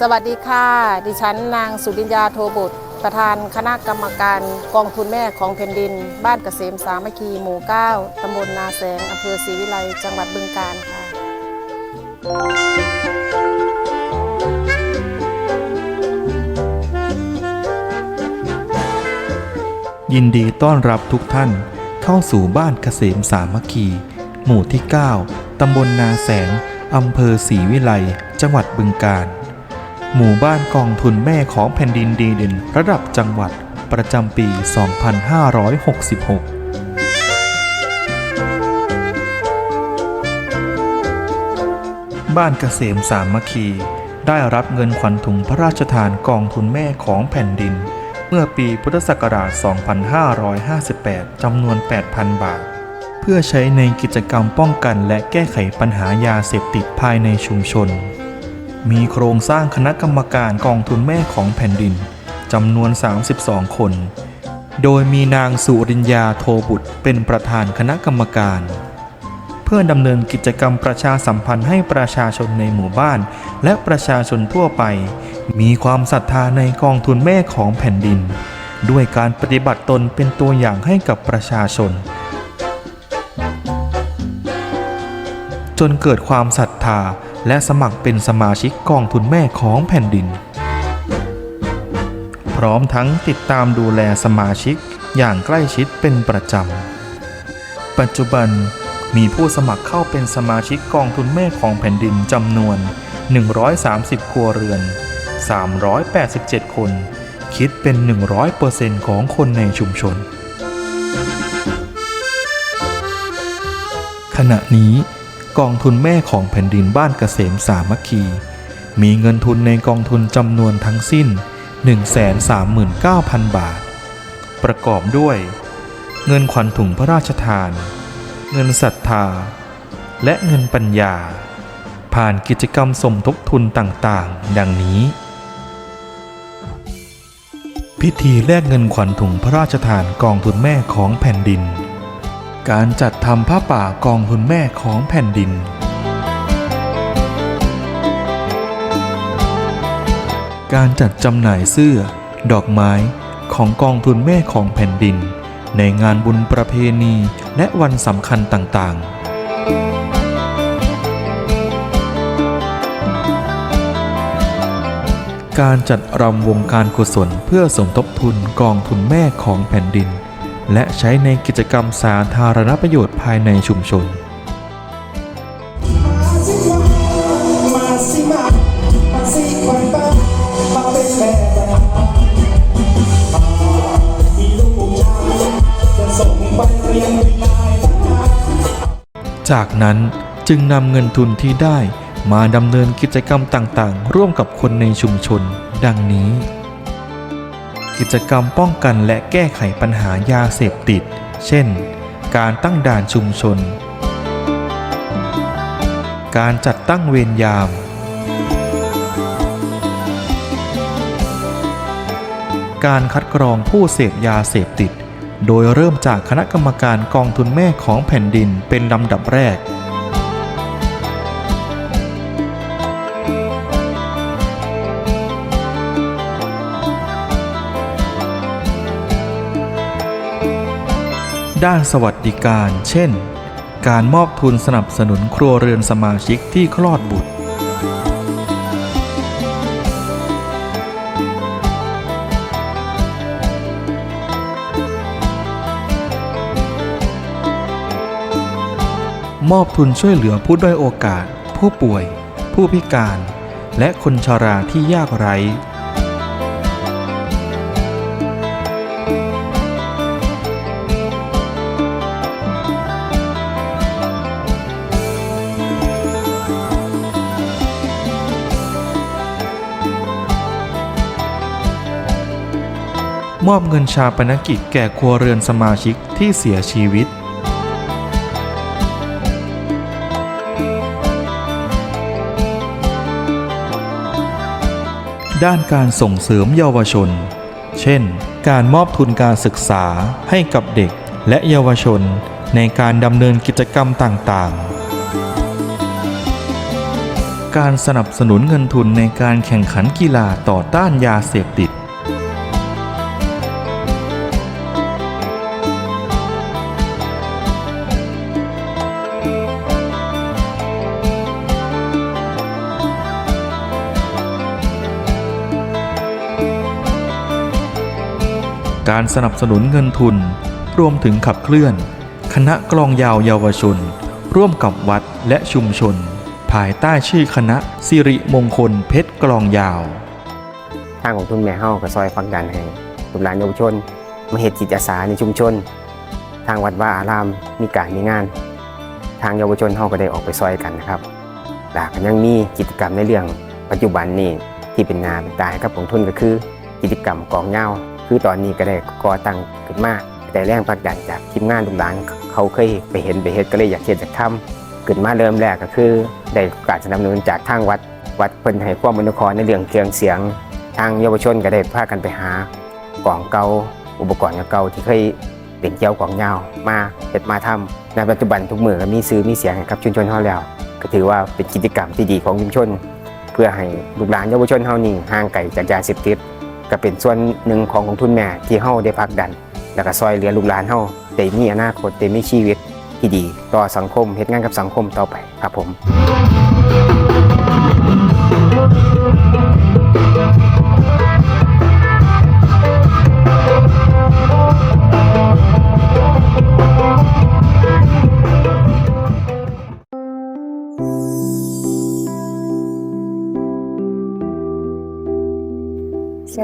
สวัสดีค่ะ ดิฉันนางสุริญญาโทบุตร ประธานคณะกรรมการกองทุนแม่ของแผ่นดิน บ้านเกษมสามัคคีหมู่ 9 ตำบลนาแสงอำเภอศรีวิไลจังหวัดบึงกาฬค่ะ ยินดีต้อนรับทุกท่านเข้าสู่บ้านเกษมสามัคคี หมู่ที่ 9 ตำบลนาแสงอำเภอศรีวิไลจังหวัดบึงกาฬ หมู่บ้านกองทุนแม่ของแผ่นดินดีเด่นระดับจังหวัดประจำปี 2566บ้านเกษมสามัคคี ได้รับเงินขวัญถุงพระราชทานกองทุนแม่ของแผ่นดิน เมื่อปีพุทธศักราช 2558 จำนวน 8,000 บาท เพื่อใช้ในกิจกรรมป้องกันและแก้ไขปัญหายาเสพติดภายในชุมชน มีโครงสร้างคณะกรรมการกองทุนแม่ของแผ่นดินจำนวน 32 คน โดยมีนางสุริญญาโทบุตรเป็นประธานคณะกรรมการ เพื่อดำเนินกิจกรรมประชาสัมพันธ์ให้ประชาชนในหมู่บ้าน และประชาชนทั่วไป มีความศรัทธาในกองทุนแม่ของแผ่นดิน ด้วยการปฏิบัติตนเป็นตัวอย่างให้กับประชาชน จนเกิดความศรัทธาและสมัครเป็นสมาชิกกองทุนแม่ของแผ่นดิน พร้อมทั้งติดตามดูแลสมาชิกอย่างใกล้ชิดเป็นประจำ ปัจจุบันมีผู้สมัครเข้าเป็นสมาชิกกองทุนแม่ของแผ่นดินจำนวน 130 ครัวเรือน 387 คน คิดเป็น 100%ของคนในชุมชน ขณะนี้ กองทุนแม่ของแผ่นดินบ้านเกษมสามัคคี มีเงินทุนในกองทุนจำนวนทั้งสิ้น 139,000 บาท ประกอบด้วย เงินขวัญถุงพระราชทาน เงินศรัทธา และเงินปัญญา ผ่านกิจกรรมสมทบทุนต่างๆ ดังนี้ พิธีแลกเงินขวัญถุงพระราชทานกองทุนแม่ของแผ่นดิน การจัดทำผ้าป่ากองทุนแม่ของแผ่นดิน การจัดจำหน่ายเสื้อ ดอกไม้ของกองทุนแม่ของแผ่นดิน ในงานบุญประเพณีและวันสำคัญต่างๆการจัดรำวงการกุศลเพื่อสมทบทุนกองทุนแม่ของแผ่นดิน และใช้ในกิจกรรมสาธารณประโยชน์ภายในชุมชน จากนั้นจึงนำเงินทุนที่ได้มาดำเนินกิจกรรมต่างๆ ร่วมกับคนในชุมชน ดังนี้ กิจกรรมป้องกันและแก้ไขปัญหายาเสพติด เช่น การตั้งด่านชุมชน การจัดตั้งเวรยาม การคัดกรองผู้เสพยาเสพติด โดยเริ่มจากคณะกรรมการกองทุนแม่ของแผ่นดินเป็นลำดับแรก ด้านสวัสดิการ เช่น การมอบทุนสนับสนุนครัวเรือนสมาชิกที่คลอดบุตร มอบทุนช่วยเหลือผู้ด้อยโอกาส ผู้ป่วย ผู้พิการ และคนชราที่ยากไร้ มอบเงินชาปนกิจแก่ครัวเรือนสมาชิกที่เสียชีวิต ด้านการส่งเสริมเยาวชน เช่น การมอบทุนการศึกษาให้กับเด็กและเยาวชนในการดำเนินกิจกรรมต่างๆการสนับสนุนเงินทุนในการแข่งขันกีฬาต่อต้านยาเสพติด การสนับสนุนเงินทุน รวมถึงขับเคลื่อน คณะกลองยาวเยาวชน ร่วมกับวัดและชุมชน ภายใต้ชื่อคณะสิริมงคลเพชรกลองยาวทางของทุนแม่เฮาก็ซอยผลักดันให้ลูกหลานเยาวชนมาเฮ็ดจิตอาสาในชุมชน ทางวัดว่าอารามมีการมีงาน ทางเยาวชนเฮาก็ได้ออกไปซอยกันนะครับแลวก็ยังมีกิจกรรมในเรื่องปัจจุบันนี้ที่เป็นงานเป็นตายกับของทุนก็คือกิจกรรมกองเหย้า คือตอนนี้ก็ได้ก่อตั้งขึ้นมาแต่แรงผลักดันจากทีมงานลูกหลานเขาเคยไปเห็นไปเฮ็ดก็เลยอยากเฮ็ดจากทำขึ้นมาเริ่มแรกก็คือ ได้การสนับสนุนจากทางวัดวัดเพิ่นให้ความอนุเคราะห์ในเรื่องเครื่องเสียง ทางเยาวชนก็ได้พากันไปหากล่องเก่าอุปกรณ์เก่าที่เคยเป็นเกี่ยวกล่องยาวมาเฮ็ดมาทำในปัจจุบันทุกมือก็มีซื้อมีเสียงให้กับชุมชนเฮาแล้ว ก็ถือว่าเป็นกิจกรรมที่ดีของชุมชน เพื่อให้ลูกหลานเยาวชนเฮานี่ห่างไกลจากยาเสพติด ก็เป็นส่วนหนึ่งของกองทุนแม่ที่เฮาได้พักดัน แล้วก็ซอยเหลือลูกหลานเฮาได้มีอนาคตได้มีชีวิตที่ดี ต่อสังคมเฮ็ดงานกับสังคมต่อไปครับผม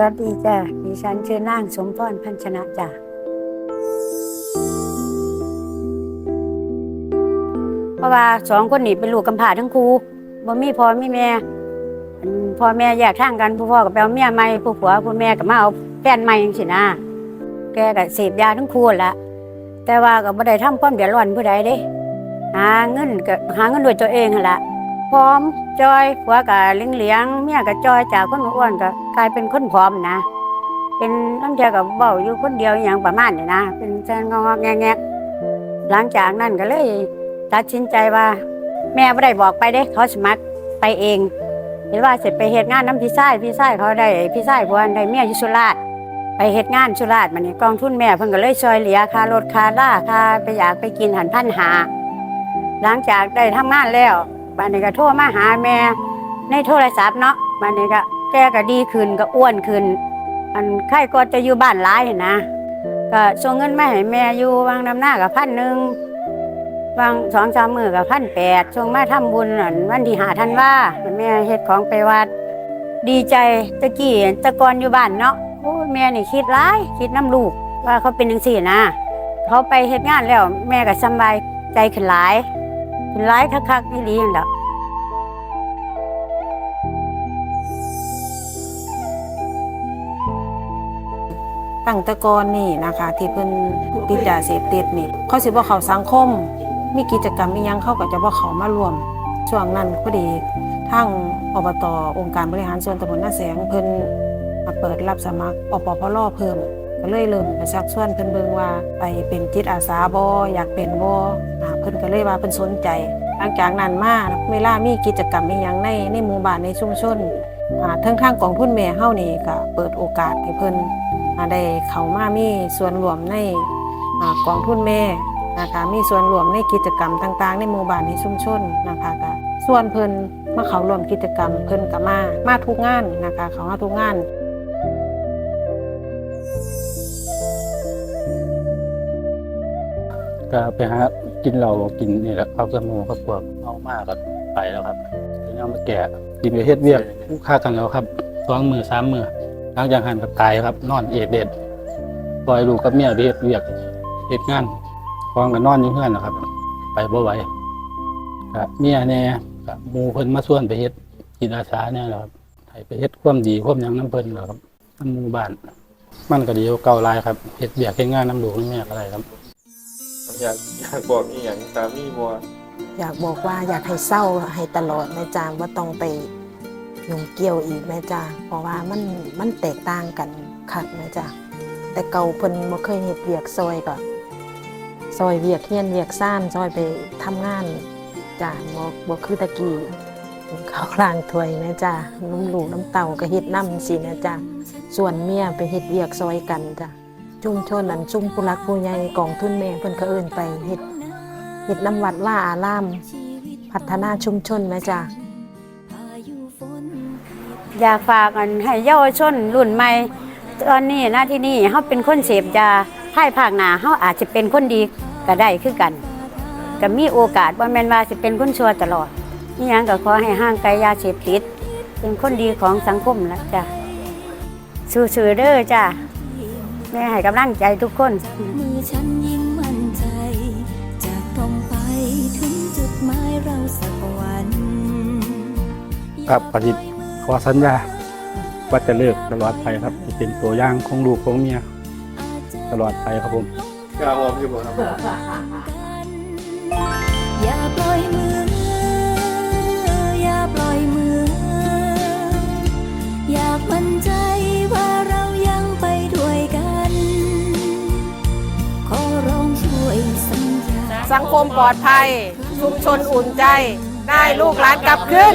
วัสดีจ้ะดิฉันชื่อนางสมพรพันชนะจ้ะเพราะว่าสองคนนี้เป็นลูกกำพร้าทั้งคู่บ่มีพ่อมีแม่พ่อแม่แยกทางกันผู้พ่อก็ไปเอาเมียใหม่ผู้ผัวผู้แม่ก็มาเอาแฟนใหม่จังซี่นะแกก็เสพยาทั้งคู่ละแต่ว่าก็บ่ได้ทำความเดือดร้อนผู้ใดเด้หาเงินก็หาเงินด้วยตัวเองหั่นละ พร้อมจอยผัวกับเลี้ยงเลี้ยงเมียกับจอยจากคนอ้วนก็กลายเป็นคนผอมนะ เป็นน้ำเทียกับเบาอยู่คนเดียวอย่างประมาณนี้นะเป็นแซงงอกแงกๆหลังจากนั้นก็เลยตัดสินใจว่า แม่ไม่ได้บอกไปเด้เขาสมัครไปเองเห็นว่าเสร็จไปเหตุงานน้ำพี่ชายพี่ชายเขาได้พี่ชายพวนได้เมียอยู่สุราษฎร์ไปเหตุงานสุราษฎร์มันนี่กองทุนแม่เพิ่นก็เลยช่วยเหลือค่ารถค่าล่าค่าไปอยากไปกินหันพันหา หลังจากได้ทำงานแล้ว บ้านนี้ก็โทรมาหาแม่ในโทรศัพท์เนาะบ้านนี้ก็แกก็ดีขึ้นก็อ้วนขึ้น อันไข้ก็จะอยู่บ้านหลายนะ ก็ส่งเงินมาให้แม่อยู่วางน้ำหน้ากับพันหนึ่งวางสองสามมือกับพันแปดส่วงมาทำบุญวันที่หาทันว่าแม่เฮ็ดของไปวัด ดีใจตะกี้ตะกอนอยู่บ้านเนาะโอ้แม่นี่คิดร้ายคิดน้ำลูกว่าเขาเป็นจังซี่นะ เขาไปเฮ็ดงานแล้วแม่ก็สบายใจขึ้นหลาย เป็นร้ายคักๆนี่ดีนั่นแหละตั้งแต่ก่อนนี่นะคะ ที่เพิ่นติดยาเสพติดนี่เขาสิบ่เข้าสังคม มีกิจกรรมอียังเขาก็จะบ่เข้ามารวม ช่วงนั้นพอดีทางอบตองค์การบริหารส่วนตำบลนาแสงเพิ่นมาเปิดรับสมัครอปพลเพิ่มก็เลยเริ่มไปชักชวนเพิ่นเบิ่งว่าไปเป็นจิตอาสาบ่อยากเป็นบ่อ่า เพิ่นก็เลยว่าเพิ่นสนใจ หลังจากนั้นมาเวลามีกิจกรรมอีหยังในในหมู่บ้านในชุมชนอ่าทั้งทางกองทุนแม่เฮานี่ก็เปิดโอกาสให้เพิ่นได้เข้ามามีส่วนรวมในอ่ากองทุนแม่นะคะมีส่วนรวมในกิจกรรมต่างๆ ในหมู่บ้านในชุมชนนะคะก็ส่วนเพิ่นมาเข้าร่วมกิจกรรมเพิ่นก็มามาทุกงานนะคะเขามาทุกงานก็ไปหา กินเหล้ากินนี่แหละเอาสมูกับพวกเอามากก็ไปแล้วครับทีนี้เอามาแก่กินไปเฮ็ดเวียกค่ากันแล้วครับสองมือสามมือหลังจากหันก็ตายครับ นอนเอดเด็ดปล่อยลูกกับเมียไปเฮ็ดเวียกเฮ็ดงานฟองก็นอนอยู่เฮือนนะครับ ไปบ่ไหวก็เมียแน่ก็หมู่เพิ่นมาชวนไปเฮ็ดจิตอาสาเนี่ยแหละครับให้ไปเฮ็ดความดีความยังน้ำเพิ่นแหละครับน้ำมูบ้าน มันก็ดีกว่าเก่าลายครับเฮ็ดเวียกเฮ็ดงานน้ำลูกน้ำเมียก็ได้ครับ อยากอยากบอกอีหยังตามนี่บัวอยากบอกว่าอยากให้เศร้าให้ตลอดแม่จางว่าต้องไปยุ่งเกี่ยวอีกแม่จางเพราะว่ามันมันแตกต่างกันคักแม่จางแต่เก่าเพิ่นบ่เคยเฮ็ดเวียกซอยก็ซอยเวียกเฮียนเวียกซ่านซอยไปทำงานจ้าบ่บ่คือตะกี้ข้าวล้างถ้วยแม่จ้าน้ำลูน้ำเต่าก็เฮ็ดน้ำสินะจ้าส่วนเมียไปเฮ็ดเวียกซอยกันจ้า ชุมชนนั้นชุมผู้รักผู้ใหญ่กองทุนแม่เพิ่นก็เอิ้นไปเฮ็ดเฮ็ดน้ำวัดว่าอาราม พัฒนาชุมชนแม่จ้าอยากฝากอันให้เยาวชนรุ่นใหม่ ตอนนี้หน้าที่นี่เขาเป็นคนเสพยาภายภาคหน้าเขาอาจจะเป็นคนดีก็ได้คือกันก็มีโอกาสว่าแม่นว่าสิเป็นคนชั่วตลอดนี่ยังก็ขอให้ห่างไกลยาเสพติด เป็นคนดีของสังคมแล้วจ้ะสู้ๆเด้อจ้ะ แม่ให้กำลังใจทุกคน มือฉันยิ่งมั่นใจ จากตรงไปถึงจุดหมายเราสักวันครับปฏิขอสัญญาว่าจะเลิกตลอดไปครับจะเป็นตัวอย่างของลูกของเมียตลอดไปครับผมกล้าออมอยู่บ่ครับ สังคมปลอดภัย ชุมชนอุ่นใจ ได้ลูกหลานกลับขึ้น